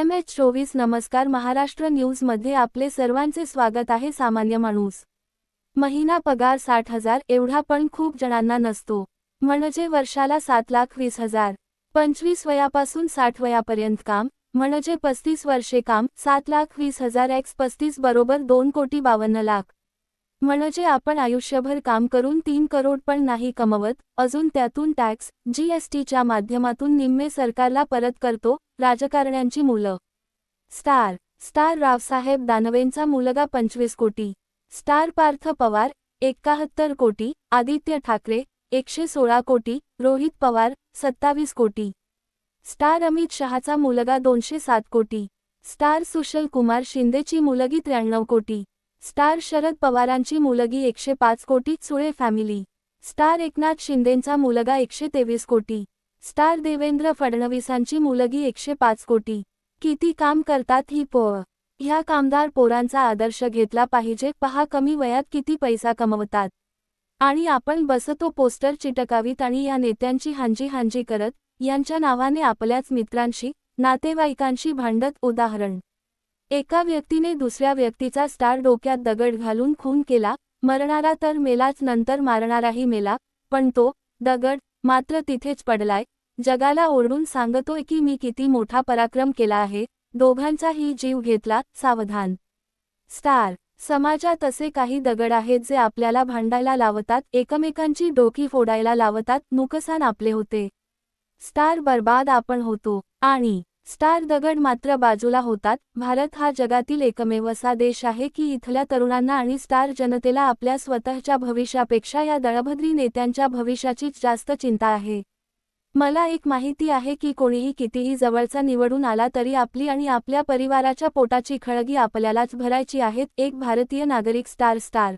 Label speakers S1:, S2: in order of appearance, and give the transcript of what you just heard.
S1: M H चोवीस नमस्कार महाराष्ट्र न्यूजमध्ये आपले सर्वांचे स्वागत आहे सामान्य माणूस. महिना पगार साठ हजार एवढा पण खूप जणांना नसतो. म्हणजे वर्षाला सात लाख वीस हजार. पंचवीस वयापासून साठ वयापर्यंत काम म्हणजे पस्तीस वर्षे काम सात लाख वीस हजार एक्स पस्तीस बरोबर दोन कोटी बावन्न लाख. म्हणजे आपण आयुष्यभर काम करून तीन करोड पण नाही कमवत अजून त्यातून टॅक्स जीएसटीच्या माध्यमातून निम्मे सरकारला परत करतो राजकारण्यांची मुलं. स्टार स्टार रावसाहेब दानवेंचा मुलगा पंचवीस कोटी. स्टार पार्थ पवार एकाहत्तर कोटी. आदित्य ठाकरे एकशे सोळा कोटी. रोहित पवार सत्तावीस कोटी. स्टार अमित शहाचा मुलगा दोनशे सात कोटी. स्टार सुशल कुमार शिंदेची मुलगी त्र्याण्णव कोटी. स्टार शरद पवारांची मुलगी एकशे पाच कोटी सुळे फॅमिली. स्टार एकनाथ शिंदेंचा मुलगा एकशे तेवीस कोटी. स्टार देवेंद्र फडणवीसांची मुलगी एकशे पाच कोटी. किती काम करतात ही पोळ ह्या कामदार पोरांचा आदर्श घेतला पाहिजे पहा कमी वयात किती पैसा कमवतात. आणि आपण बसतो पोस्टर चिटकावीत आणि या नेत्यांची हांजी हांजी करत यांच्या नावाने आपल्याच मित्रांशी नातेवाईकांशी भांडत उदाहरण. एका व्यक्तीने दुसऱ्या व्यक्तीचा स्टार डोक्यात दगड घालून खून केला मरणारा तर मेलाच नंतर मारणाराही मेला पण तो दगड मात्र तिथेच पडलाय जगाला ओरडून सांगतोय की मी किती मोठा पराक्रम केला आहे दोघांचाही जीव घेतला सावधान. स्टार समाजात असे काही दगड आहेत जे आपल्याला भांडायला लावतात एकमेकांची डोकी फोडायला लावतात नुकसान आपले होते. स्टार बर्बाद आपण होतो आणि स्टार दगड मात्र बाजूला होतात. भारत हा जगातील एकमेव असा देश आहे की इथल्या तरुणांना आणि स्टार जनतेला आपल्या स्वतःच्या भविष्यापेक्षा या दळभद्री नेत्यांच्या भविष्याचीच जास्त चिंता आहे. मला एक माहिती आहे की कोणीही कितीही जवळचा निवडून आला तरी आपली आणि आपल्या परिवाराच्या पोटाची खळगी आपल्यालाच भरायची आहेत एक भारतीय नागरिक स्टार स्टार